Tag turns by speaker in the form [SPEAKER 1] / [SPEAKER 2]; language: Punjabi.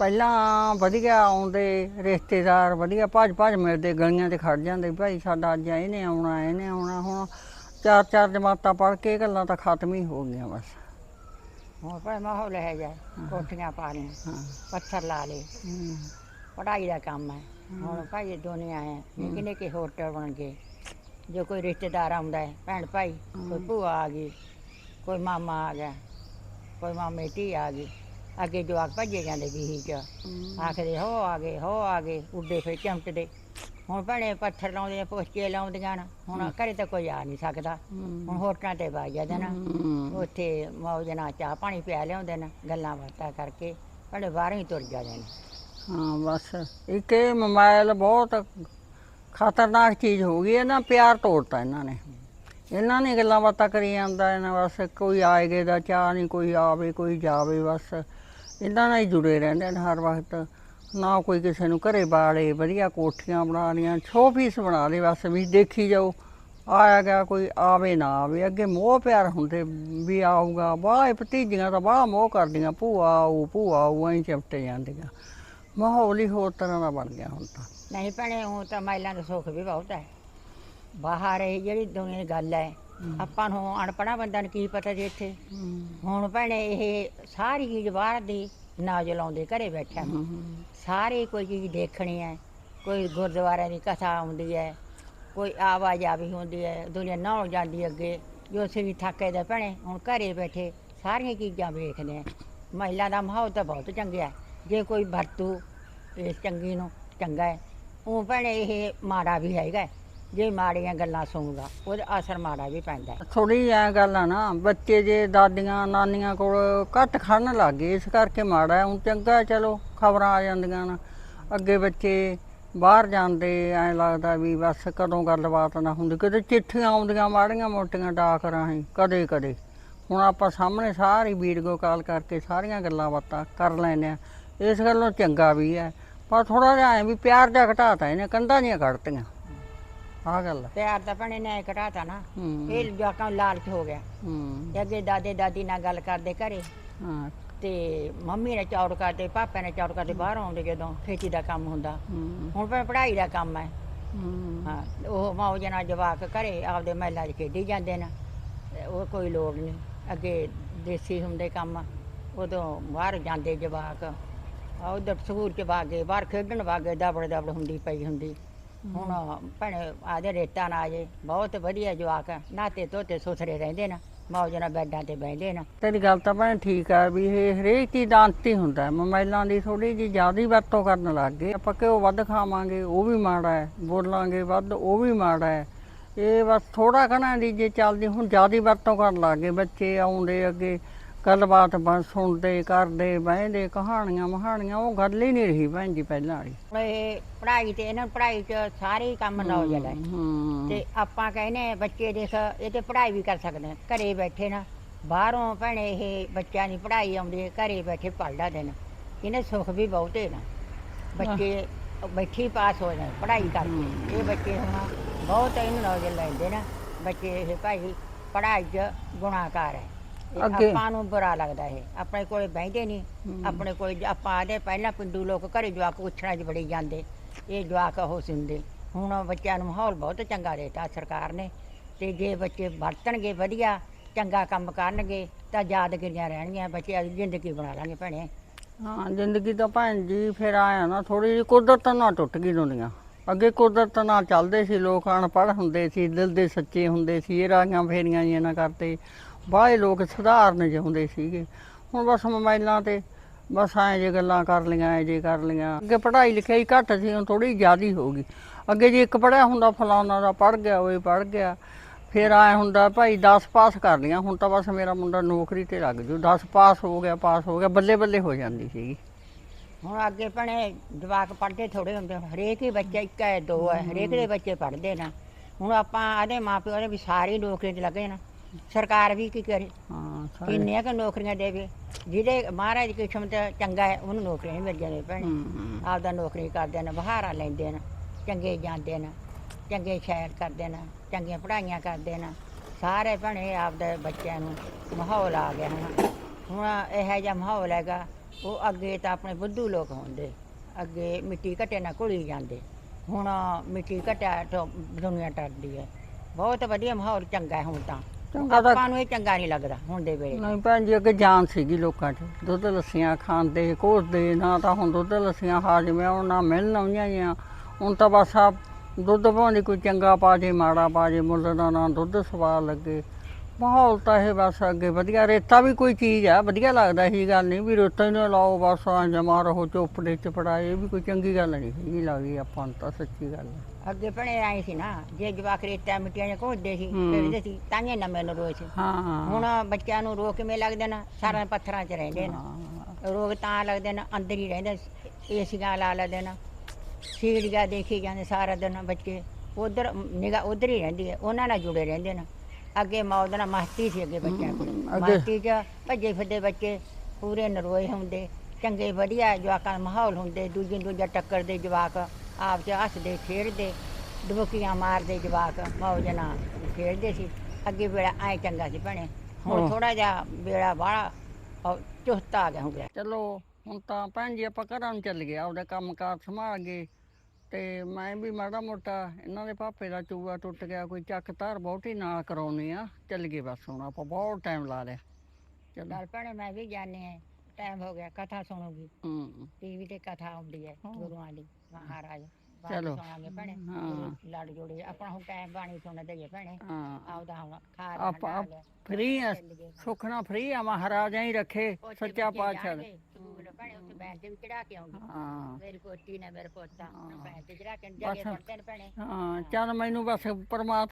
[SPEAKER 1] ਪਹਿਲਾਂ ਵਧੀਆ ਆਉਂਦੇ ਰਿਸ਼ਤੇਦਾਰ ਵਧੀਆ ਭੱਜ ਭੱਜ ਮਿਲਦੇ ਗਲੀਆਂ ਤੇ ਖੜ ਜਾਂਦੇ ਭਾਈ ਸਾਡਾ ਅੱਜ ਇਹਨੇ ਆਉਣਾ ਇਹਨੇ ਆਉਣਾ ਹੁਣ ਚਾਰ ਚਾਰ ਜਮਾਤਾਂ ਪੜ੍ਹ ਕੇ ਇਹ ਗੱਲਾਂ ਤਾਂ ਖਤਮ ਹੀ ਹੋ ਗਈਆਂ ਬਸ।
[SPEAKER 2] ਹੁਣ ਭਾਈ ਮਾਹੌਲ ਹੈ ਜਾ ਕੋਠੀਆਂ ਪਾ ਲਈਆਂ ਪੱਥਰ ਲਾ ਲਏ ਪੜਾਈ ਦਾ ਕੰਮ ਹੈ ਹੁਣ ਭਾਈ ਦੁਨੀਆ ਹੈ ਨਿੱਕੇ ਨਿੱਕੇ ਹੋਟਲ ਬਣ ਗਏ ਜੋ ਕੋਈ ਰਿਸ਼ਤੇਦਾਰ ਆਉਂਦਾ ਹੈ ਭੈਣ ਭਾਈ ਕੋਈ ਭੂਆ ਆ ਗਈ ਕੋਈ ਮਾਮਾ ਆ ਗਿਆ ਕੋਈ ਮਾਮੇ ਧੀ ਆ ਗਈ ਅੱਗੇ ਜਵਾਕ ਭੱਜੇ ਜਾਂਦੇ ਬੀਹੀ ਚ। ਆਖਦੇ ਹੋ ਆ ਗਏ ਹੋ ਆ ਗਏ। ਉੱਡੇ ਫਿਰ ਚਮਟਦੇ ਹੁਣ ਭੈਣੇ ਪੱਥਰ ਲਾਉਂਦੇ ਨੇ ਪੋਚੇ ਲਾਉਂਦੀਆਂ ਨਾ ਹੁਣ ਘਰੇ ਤਾਂ ਕੋਈ ਆ ਨਹੀਂ ਸਕਦਾ। ਹੁਣ ਹੋਟਲਾਂ ਤੇ ਵਗ ਜਾਂਦੇ ਨਾ। ਉੱਥੇ ਮੌਜ ਨਾਲ ਚਾਹ ਪਾਣੀ ਪਿਆ ਲਿਆਉਂਦੇ ਨੇ ਗੱਲਾਂ ਬਾਤਾਂ ਕਰਕੇ ਭੈਣੇ ਬਾਹਰੋਂ ਹੀ ਤੁਰ ਜਾਂਦੇ ਨੇ।
[SPEAKER 1] ਹਾਂ ਬਸ। ਇੱਕ ਇਹ ਮੋਬਾਈਲ ਬਹੁਤ ਖਤਰਨਾਕ ਚੀਜ਼ ਹੋ ਗਈ ਹੈ ਨਾ ਪਿਆਰ ਤੋੜਤਾ ਇਹਨਾਂ ਨੇ। ਇਹਨਾਂ ਨੇ ਗੱਲਾਂ ਬਾਤਾਂ ਕਰੀ ਜਾਂਦਾ ਇਹਨਾਂ ਬਸ ਕੋਈ ਆਏਗੇ ਦਾ ਚਾਹ ਨਹੀਂ ਕੋਈ ਆਵੇ ਕੋਈ ਜਾਵੇ ਬਸ। ਇਹਨਾਂ ਨਾਲ ਹੀ ਜੁੜੇ ਰਹਿੰਦੇ ਨੇ ਹਰ ਵਕਤ। ਨਾ ਕੋਈ ਕਿਸੇ ਨੂੰ ਘਰੇ ਬਾਲੇ, ਵਧੀਆ ਕੋਠੀਆਂ ਬਣਾ ਲਈਆਂ ਛੋ ਪੀਸ ਬਣਾ ਲਏ, ਬਸ ਵੀ ਦੇਖੀ ਜਾਓ। ਆਇਆ ਗਿਆ ਕੋਈ, ਆਵੇ ਨਾ ਆਵੇ, ਅੱਗੇ ਮੋਹ ਪਿਆਰ ਹੁੰਦੇ ਵੀ ਆਊਗਾ। ਬਾਹਲੇ ਭਤੀਜੀਆਂ ਤਾਂ ਬਾਹਲਾ ਮੋਹ ਕਰਦੀਆਂ, ਭੂਆ ਆਊ ਭੂਆ ਆਊ, ਐਂ ਚਿਪਟੇ ਜਾਂਦੀਆਂ। ਮਾਹੌਲ ਹੀ ਹੋਰ ਤਰ੍ਹਾਂ ਦਾ ਬਣ ਗਿਆ ਹੁਣ ਤਾਂ।
[SPEAKER 2] ਨਹੀਂ ਭੈਣੇ, ਉਹ ਤਾਂ ਮਹਿਲਾਂ ਦਾ ਸੁੱਖ ਵੀ ਬਹੁਤ ਹੈ। ਬਾਹਰ ਇਹ ਜਿਹੜੀ ਦੁਨੀਆ ਦੀ ਗੱਲ ਹੈ ਆਪਾਂ ਨੂੰ ਅਣਪੜਾ ਬੰਦਾ ਨੂੰ ਕੀ ਪਤਾ ਜੀ ਇੱਥੇ। ਹੁਣ ਭੈਣੇ ਇਹ ਸਾਰੀ ਚੀਜ਼ ਬਾਹਰ ਦੀ ਨਾਜ ਲਾਉਂਦੇ ਘਰੇ ਬੈਠਿਆਂ ਸਾਰੇ ਕੋਈ ਚੀਜ਼ ਦੇਖਣੀ ਹੈ ਕੋਈ ਗੁਰਦੁਆਰਿਆਂ ਦੀ ਕਥਾ ਆਉਂਦੀ ਹੈ ਕੋਈ ਆਵਾਜਾਵੀ ਹੁੰਦੀ ਹੈ ਦੁਨੀਆ ਨਹਾਉਣ ਜਾਂਦੀ ਅੱਗੇ। ਜੋ ਅਸੀਂ ਵੀ ਥੱਕੇ ਦੇ ਭੈਣੇ ਹੁਣ ਘਰੇ ਬੈਠੇ ਸਾਰੀਆਂ ਚੀਜ਼ਾਂ ਵੇਖਦੇ ਆ ਮਹਿਲਾ ਦਾ ਮਾਹੌਲ ਤਾਂ ਬਹੁਤ ਚੰਗਾ ਹੈ ਜੇ ਕੋਈ ਵਰਤੂ ਇਸ ਚੰਗੀ ਨੂੰ ਚੰਗਾ ਹੈ ਉਹ ਭੈਣੇ ਇਹ ਮਾੜਾ ਵੀ ਹੈਗਾ। ਜੇ ਮਾੜੀਆਂ ਗੱਲਾਂ ਸੁਣਦਾ, ਉਹਦਾ ਅਸਰ ਮਾੜਾ ਵੀ ਪੈਂਦਾ ਹੈ।
[SPEAKER 1] ਥੋੜੀ ਐ ਗੱਲ ਆ ਨਾ, ਬੱਚੇ ਜੇ ਦਾਦੀਆਂ ਨਾਨੀਆਂ ਕੋਲ ਘੱਟ ਖੜਨ ਲੱਗ ਗਏ, ਇਸ ਕਰਕੇ ਮਾੜਾ ਹੈ, ਹੁਣ ਚੰਗਾ ਚਲੋ, ਖਬਰਾਂ ਆ ਜਾਂਦੀਆਂ ਨਾ। ਅੱਗੇ ਬੱਚੇ ਬਾਹਰ ਜਾਂਦੇ, ਐ ਲੱਗਦਾ ਵੀ ਬਸ ਕਦੋਂ ਗੱਲਬਾਤ ਨਾ ਹੁੰਦੀ ਕਦੇ ਚਿੱਠੀਆਂ ਆਉਂਦੀਆਂ, ਮਾੜੀਆਂ ਮੋਟੀਆਂ ਡਾਕ ਰਾਹੀਂ, ਕਦੇ ਕਦੇ। ਹੁਣ ਆਪਾਂ ਸਾਹਮਣੇ ਸਾਰੀ ਵੀਡੀਓ ਕਾਲ ਕਰਕੇ ਸਾਰੀਆਂ ਗੱਲਾਂ ਬਾਤਾਂ ਕਰ ਲੈਂਦੇ ਆ ਇਸ ਗੱਲੋਂ ਚੰਗਾ ਵੀ ਹੈ, ਪਰ ਥੋੜਾ ਜਿਹਾ ਐ ਵੀ ਪਿਆਰ ਜਿਹਾ ਘਟਾਤਾ ਇਹਨੇ, ਕੰਧਾਂ ਜੀਆਂ ਕੱਢਤੀਆਂ। ਆਹ ਗੱਲ ਹੈ
[SPEAKER 2] ਪਿਆਰ ਤਾਂ ਭੈਣੇ ਨੇ ਘਟਾਤਾ ਨਾ।
[SPEAKER 1] ਹੂੰ।
[SPEAKER 2] ਇਹ ਜਵਾਕਾਂ ਨੂੰ ਲਾਲਚ ਹੋ ਗਿਆ।
[SPEAKER 1] ਹੂੰ।
[SPEAKER 2] ਤੇ ਅੱਗੇ ਦਾਦੇ ਦਾਦੀ ਨਾਲ ਗੱਲ ਕਰਦੇ ਘਰੇ।
[SPEAKER 1] ਹਾਂ।
[SPEAKER 2] ਤੇ ਮੰਮੀ ਨੇ ਚੌੜ ਕਰਦੇ ਪਾਪਾ ਨੇ ਚੌੜ ਕਰਦੇ ਬਾਹਰ ਆਉਂਦੇ ਜਦੋਂ ਖੇਤੀ ਦਾ ਕੰਮ ਹੁੰਦਾ।
[SPEAKER 1] ਹੂੰ।
[SPEAKER 2] ਹੁਣ ਪਰ ਪੜ੍ਹਾਈ ਦਾ ਕੰਮ ਹੈ।
[SPEAKER 1] ਹੂੰ
[SPEAKER 2] ਹਾਂ ਉਹ ਮੌਜ ਨਾਲ ਜਵਾਕ ਘਰੇ ਆਪਦੇ ਮਹਿਲਾ 'ਚ ਖੇਡੀ ਜਾਂਦੇ ਨੇ। ਤੇ ਉਹ ਕੋਈ ਲੋੜ ਨਹੀਂ ਅੱਗੇ ਦੇਸੀ ਹੁੰਦੇ ਕੰਮ ਉਦੋਂ ਬਾਹਰ ਜਾਂਦੇ ਜਵਾਕ। ਆ ਉਧਰ ਸਕੂਲ 'ਚ ਵਾਗੇ ਬਾਹਰ ਖੇਡਣ ਵਾਗੇ ਦਬੜ ਦਬੜ ਹੁੰਦੀ ਪਈ ਹੁੰਦੀ। ਹੁਣ ਭੈਣੇ ਆਦੇ ਰੇਤਾ ਨਾ ਆ ਜੇ ਬਹੁਤ ਵਧੀਆ ਜਵਾਕ ਨਾਤੇ ਧੋਤੇ ਸੁਥਰੇ ਰਹਿੰਦੇ ਨੇ ਮੌਜ ਨਾਲ ਬੈੱਡਾਂ ਤੇ ਬਹਿੰਦੇ ਨੇ।
[SPEAKER 1] ਤੇਰੀ ਗੱਲ ਤਾਂ ਭੈਣ ਠੀਕ ਆ ਵੀ ਇਹ ਹਰੇਕ ਚੀਜ਼ ਦਾ ਅੰਤ ਹੀ ਹੁੰਦਾ ਹੈ। ਮੋਬਾਈਲਾਂ ਦੀ ਥੋੜੀ ਜਿਹੀ ਜ਼ਿਆਦਾ ਹੀ ਵਰਤੋਂ ਕਰਨ ਲੱਗ ਗਏ। ਆਪਾਂ ਘਿਓ ਵੱਧ ਖਾਵਾਂਗੇ ਉਹ ਵੀ ਮਾੜਾ ਹੈ। ਬੋਲਾਂਗੇ ਵੱਧ ਉਹ ਵੀ ਮਾੜਾ ਹੈ। ਇਹ ਬਸ ਥੋੜਾ ਘਣਾ ਦੀ ਜੇ ਚੱਲਦੀ ਹੁਣ ਜ਼ਿਆਦਾ ਹੀ ਵਰਤੋਂ ਕਰਨ ਲੱਗ ਗਏ। ਬੱਚੇ ਆਉਂਦੇ ਅੱਗੇ ਗੱਲਬਾਤ ਬਸ ਸੁਣਦੇ ਕਰਦੇ ਬਹਿੰਦੇ ਕਹਾਣੀਆਂ ਮਹਾਣੀਆਂ ਉਹ ਗੱਲ ਹੀ ਨਹੀਂ ਰਹੀ ਭੈਣ ਜੀ ਪਹਿਲਾਂ ਵਾਲੀ।
[SPEAKER 2] ਇਹ ਪੜ੍ਹਾਈ ਤੇ ਇਹਨਾਂ ਨੂੰ ਪੜ੍ਹਾਈ 'ਚ ਸਾਰੇ ਹੀ ਕੰਮ ਨਾ। ਹੋ। ਤੇ ਆਪਾਂ ਕਹਿੰਦੇ ਬੱਚੇ ਦੇਖ ਇਹ ਤੇ ਪੜ੍ਹਾਈ ਵੀ ਕਰ ਸਕਦੇ ਘਰੇ ਬੈਠੇ ਨਾ ਬਾਹਰੋਂ ਭੈਣੇ ਇਹ ਬੱਚਿਆਂ ਦੀ ਪੜ੍ਹਾਈ ਆਉਂਦੀ ਹੈ ਘਰੇ ਬੈਠੇ ਪੜ੍ਹਦਾ ਦੇਣ ਇਹਨੇ ਸੁੱਖ ਵੀ ਬਹੁਤੇ ਨਾ। ਬੱਚੇ ਬੈਠੀ ਪਾਸ ਹੋ ਜਾਣ ਪੜ੍ਹਾਈ ਕਰਕੇ। ਇਹ ਬੱਚੇ ਹੁਣ ਬਹੁਤ ਇਹਨੂੰ ਨੌਲੇਜ ਲੈਂਦੇ ਨਾ। ਬੱਚੇ ਇਹ ਭਾਈ ਪੜ੍ਹਾਈ 'ਚ ਗੁਣਾਕਾਰ ਹੈ। ਇਹ
[SPEAKER 1] ਅੱਗੇ-
[SPEAKER 2] ਆਪਾਂ ਨੂੰ ਬੁਰਾ ਲੱਗਦਾ ਇਹ। ਆਪਣੇ ਕੋਲੇ ਬਹਿੰਦੇ ਨਹੀਂ। ਆਪਣੇ ਕੋਲ ਜ- ਆਪਾਂ ਆਦੇ ਪਹਿਲਾਂ ਪਿੰਡੂ ਲੋਕ ਘਰੇ ਜਵਾਕ ਪੁੱਛਣਾ 'ਚ ਬੜੀ ਜਾਂਦੇ। ਇਹ ਜਵਾਕ ਉਹ ਸੁਣਦੇ। ਹੁਣ ਬੱਚਿਆਂ ਨੂੰ ਮਾਹੌਲ ਬਹੁਤ ਚੰਗਾ ਦੇਤਾ ਸਰਕਾਰ ਨੇ। ਤੇ ਜੇ ਬੱਚੇ ਵਰਤਣਗੇ ਵਧੀਆ ਚੰਗਾ ਕੰਮ ਕਰਨਗੇ ਤਾਂ ਯਾਦਗਿਰੀਆਂ ਰਹਿਣਗੀਆਂ। ਬੱਚੇ ਆਪਣੀ ਜ਼ਿੰਦਗੀ ਬਣਾ ਲਾਂਗੇ ਭੈਣੇ।
[SPEAKER 1] ਹਾਂ ਜ਼ਿੰਦਗੀ ਤਾਂ ਭੈਣ ਜੀ ਫਿਰ ਆਇਆ ਨਾ ਥੋੜੀ ਜਿਹੀ ਕੁਦਰਤ ਨਾਲ ਟੁੱਟ ਗਈ ਦੁਨੀਆ। ਅੱਗੇ ਕੁਦਰਤ ਨਾਲ ਚੱਲਦੇ ਸੀ ਲੋਕ ਅਨਪੜ੍ਹ ਹੁੰਦੇ ਸੀ ਦਿਲ ਦੇ ਸੱਚੇ ਹੁੰਦੇ ਸੀ ਇਹ ਰਾਗੀਆਂ ਫੇਰੀਆਂ ਜੀਆਂ ਨਾ ਕਰਦੇ ਬਾਹਲੇ ਲੋਕ ਸਧਾਰਨ ਜਿਹੇ ਹੁੰਦੇ ਸੀਗੇ। ਹੁਣ ਬਸ ਮੋਬਾਈਲਾਂ ਤੇ ਬਸ ਐਂ ਜੇ ਗੱਲਾਂ ਕਰ ਲਈਆਂ, ਐਂ ਜੇ ਕਰ ਲਈਆਂ। ਅੱਗੇ ਪੜ੍ਹਾਈ ਲਿਖਾਈ ਘੱਟ ਸੀ, ਹੁਣ ਥੋੜੀ ਜ਼ਿਆਦੀ ਹੋ ਗਈ। ਅੱਗੇ ਜੇ ਇੱਕ ਪੜ੍ਹਿਆ ਹੁੰਦਾ, ਫਲਾਣਾ ਦਾ ਪੜ੍ਹ ਗਿਆ, ਉਹ ਪੜ੍ਹ ਗਿਆ। ਫਿਰ ਆਏ ਹੁੰਦਾ, ਭਾਈ 10 ਪਾਸ ਕਰ ਲਿਆ ਹੁਣ ਤਾਂ ਬਸ ਮੇਰਾ ਮੁੰਡਾ ਨੌਕਰੀ ਤੇ ਲੱਗ ਜੂ। 10 ਪਾਸ ਹੋ ਗਿਆ, ਪਾਸ ਹੋ ਗਿਆ, ਬੱਲੇ ਬੱਲੇ ਹੋ ਜਾਂਦੀ ਸੀਗੀ।
[SPEAKER 2] ਹੁਣ ਅੱਗੇ ਭੈਣੇ ਜਵਾਕ ਪੜ੍ਹਦੇ ਥੋੜੇ ਹੁੰਦੇ ਹਰੇਕ ਹੀ ਬੱਚਾ ਇੱਕ ਹੈ, ਦੋ ਹੈ। ਹਰੇਕ ਦੇ ਬੱਚੇ ਪੜ੍ਹਦੇ ਨਾ। ਹੁਣ ਆਪਾਂ ਆਦੇ ਮਾਪਿਓ ਨੇ ਵੀ ਸਾਰੀ ਨੌਕਰੀ 'ਚ ਲੱਗੇ ਨਾ। ਸਰਕਾਰ ਵੀ ਕੀ ਕਰੇ?
[SPEAKER 1] ਹਾਂ ਸਾਰੇ।
[SPEAKER 2] ਕਿੰਨੀਆਂ ਕੁ ਨੌਕਰੀਆਂ ਦੇਵੇ ਜਿਹਦੇ ਮਹਾਰਾਜ ਕਿਸਮਤ ਚੰਗਾ ਹੈ ਉਹਨੂੰ ਨੌਕਰੀਆਂ ਨਹੀਂ ਮਿਲ ਜਾਂਦੀਆਂ ਭੈਣੇ।
[SPEAKER 1] ਹੂੰ
[SPEAKER 2] ਆਪਦਾ ਨੌਕਰੀ ਕਰਦੇ ਨੇ ਬਹਾਰਾ ਲੈਂਦੇ ਨੇ ਚੰਗੇ ਜਾਂਦੇ ਨੇ ਚੰਗੇ ਸ਼ਹਿਰ ਕਰਦੇ ਨੇ ਚੰਗੀਆਂ ਪੜ੍ਹਾਈਆਂ ਕਰਦੇ ਨੇ। ਸਾਰੇ ਭੈਣੇ ਆਪਦੇ ਬੱਚਿਆਂ ਨੂੰ ਮਾਹੌਲ ਆ ਗਿਆ ਹੁਣ। ਹੁਣ ਇਹੋ ਜਿਹਾ ਮਾਹੌਲ ਹੈਗਾ ਉਹ ਅੱਗੇ ਤਾਂ ਆਪਣੇ ਬੁੱਧੂ ਲੋਕ ਹੁੰਦੇ ਅੱਗੇ ਮਿੱਟੀ ਘਟੇ ਨਾਲ ਘੁਲੀ ਜਾਂਦੇ। ਹੁਣ ਮਿੱਟੀ ਘਟਿਆ ਤੋਂ ਦੁਨੀਆ ਟਰਦੀ ਹੈ। ਬਹੁਤ ਵਧੀਆ ਮਾਹੌਲ ਚੰਗਾ ਹੈ ਹੁਣ ਤਾਂ।
[SPEAKER 1] ਚੰਗਾ ਤਾਂ
[SPEAKER 2] ਆਪਾਂ ਨੂੰ ਇਹ ਚੰਗਾ ਨਹੀਂ ਲੱਗਦਾ ਹੁਣ ਦੇ ਵੇਲੇ।
[SPEAKER 1] ਨਹੀਂ ਭੈਣ ਜੀ ਅੱਗੇ ਜਾਨ ਸੀਗੀ ਲੋਕਾਂ 'ਚ। ਦੁੱਧ ਲੱਸੀਆਂ ਖਾਂਦੇ ਘੋਸਦੇ ਨਾ ਤਾਂ ਹੁਣ ਦੁੱਧ ਲੱਸੀਆਂ ਹਾਜ਼ਮੇ ਹੁਣ ਨਾ ਮਿਲਣ ਆਉਂਦੀਆਂ ਗੀਆਂ ਹੁਣ ਤਾਂ ਬਸ ਆ ਦੁੱਧ ਭਾਵੇਂ ਕੋਈ ਚੰਗਾ ਪਾ ਜੇ ਮਾੜਾ ਪਾ ਜੇ ਮੁੱਲ ਦਾ ਨਾ ਦੁੱਧ ਸਵਾਦ ਲੱਗੇ। ਮਾਹੌਲ ਤਾਂ ਇਹ ਬਸ ਅੱਗੇ ਵਧੀਆ ਰੇਤਾ ਵੀ ਕੋਈ ਚੀਜ਼ ਆ ਵਧੀਆ ਲੱਗਦਾ ਇਹ ਗੱਲ ਨਹੀਂ ਵੀ ਰੇਤਾ ਹੀ ਨਾ ਲਾਓ ਬਸ ਆ ਜਮਾ ਰਹੋ ਚੋਪੜੇ ਚ ਪੜਾਏ ਇਹ ਵੀ ਕੋਈ ਚੰਗੀ ਗੱਲ ਨਹੀਂ ਹੈਗੀ ਲੱਗਦੀ ਆਪਾਂ ਨੂੰ ਤਾਂ ਸੱਚੀ ਗੱਲ। ਹੈ।
[SPEAKER 2] ਅੱਗੇ ਭਣੇ ਆਏ ਸੀ ਨਾ ਜੇ ਜਵਾਕ ਰੇਤਾ ਮਿੱਟੀਆਂ ਨੇ ਘੋਦੇ ਸੀ। ਖੇਡਦੇ ਸੀ ਤਾਂ ਹੀ ਨਵੇਂ ਨੂੰ ਰੋਏ ਸੀ।
[SPEAKER 1] ਹਾਂ।
[SPEAKER 2] ਹੁਣ ਬੱਚਿਆਂ ਨੂੰ ਰੋਕ ਕਿਵੇਂ ਲੱਗਦੇ ਨੇ? ਸਾਰਾ ਪੱਥਰਾਂ 'ਚ ਰਹਿੰਦੇ ਨੇ। ਰੋਗ ਤਾਂ ਲੱਗਦੇ ਨੇ ਅੰਦਰ ਹੀ ਰਹਿੰਦੇ ਏਸੀਆਂ ਲਾ ਲੈਂਦੇ ਨੇ। ਸੀੜੀਆਂ ਦੇਖੀ ਜਾਂਦੇ ਸਾਰਾ ਦਿਨ ਬੱਚੇ ਉਧਰ ਨਿਗਾ ਉਧਰ ਹੀ ਰਹਿੰਦੀ ਹੈ ਉਹਨਾਂ ਨਾਲ ਜੁੜੇ ਰਹਿੰਦੇ ਨੇ। ਅੱਗੇ ਮੌਤ ਨਾਲ ਮਸਤੀ ਸੀ ਅੱਗੇ ਬੱਚਿਆਂ ਕੋਲ। ਮਸਤੀ 'ਚ ਭੱਜੇ ਫਿਰਦੇ ਬੱਚੇ ਪੂਰੇ ਨਰੋਏ ਹੁੰਦੇ ਚੰਗੇ ਵਧੀਆ ਜਵਾਕਾਂ ਦਾ ਮਾਹੌਲ ਹੁੰਦੇ ਦੂਜੇ ਦੂਜਾ ਟੱਕਰਦੇ ਜਵਾਕ। ਆਪ 'ਚ ਹੱਸਦੇ ਖੇਡਦੇ ਡੁਬਕੀਆਂ ਮਾਰਦੇ ਜਵਾਕ ਮੌਜ ਨਾਲ ਖੇਡਦੇ ਸੀ। ਅੱਗੇ ਵੇਲਾ ਐ ਚੰਗਾ ਸੀ ਭੈਣੇ। ਹੁਣ। ਥੋੜਾ ਜਿਹਾ ਵੇਲਾ ਬਾਹਲਾ ਚੁਸਤਾ ਆ ਗਿਆ ਹੋ ਗਿਆ।
[SPEAKER 1] ਚਲੋ ਹੁਣ ਤਾਂ ਭੈਣ ਜੀ ਆਪਾਂ ਘਰਾਂ ਨੂੰ ਚੱਲ ਗਏ ਆਪਦਾ ਕੰਮਕਾਰ ਸੰਭਾਲ ਗਏ। ਤੇ ਮੈਂ ਵੀ ਮਾੜਾ ਮੋਟਾ ਇਹਨਾਂ ਦੇ ਪਾਪੇ ਦਾ ਚੂਆ ਟੁੱਟ ਗਿਆ ਕੋਈ ਚੱਕ ਧਾਰ ਬਹੁਤੀ ਨਾਲ ਕਰਾਉਣੀ ਆ। ਚੱਲ ਗਏ ਬਸ ਹੁਣ ਆਪਾਂ ਬਹੁਤ ਟਾਈਮ ਲਾ ਲਿਆ। ਚਲੋ।
[SPEAKER 2] ਚੱਲ ਭੈਣੇ ਮੈਂ ਵੀ ਜਾਣੀ ਹੈ। ਟਾਈਮ ਹੋ ਗਿਆ ਕਥਾ ਸੁਣੂਗੀ।
[SPEAKER 1] ਹੂੰ।
[SPEAKER 2] ਟੀਵੀ ਤੇ ਕਥਾ ਆਉਂਦੀ ਹਾਂ। ਗੁਰੂਆਂ ਦੀ। ਮਹਾਰਾਜ
[SPEAKER 1] ਚਲੋ।
[SPEAKER 2] ਸੁਣਾਂਗੇ ਭੈਣੇ।
[SPEAKER 1] ਹਾਂ।
[SPEAKER 2] ਗੁਰੂ ਲੜ ਜੋੜੇ ਆਪਣਾ ਹੁਣ ਟਾਈਮ ਬਾਣੀ ਸੁਣਦੇ ਜੇ ਭੈਣੇ।
[SPEAKER 1] ਹਾਂ।
[SPEAKER 2] ਆਉਦਾ ਹੁਣ ਖਾ
[SPEAKER 1] ਆਪਾਂ ਫ੍ਰੀ ਆ। ਸੁਖਣਾ ਫ੍ਰੀ ਆ ਮਹਾਰਾਜਾ ਹੀ ਰੱਖੇ ਸੱਚਾ ਪਾਤਸ਼ਾਹ ਦਾ।
[SPEAKER 2] ਭੈਣੇ ਉੱਥੇ ਬੈਠ ਤੇ ਵੀ ਚੜਾ ਕੇ ਆਉਂਗੀ।
[SPEAKER 1] ਹਾਂ।
[SPEAKER 2] ਮੇਰੀ ਪੋਤੀ ਨੇ ਮੇਰੇ ਪੋਤਾ
[SPEAKER 1] ਹਾਂ।
[SPEAKER 2] ਬੈਠ ਤੇ ਚੜਾ ਕੇ
[SPEAKER 1] ਬਸ।
[SPEAKER 2] ਜਗੇ ਸੁਣਦੇ ਨੇ ਭੈਣੇ।
[SPEAKER 1] ਹਾਂ ਚੱਲ ਮੈਨੂੰ ਬਸ ਪਰਮਾਤਮਾ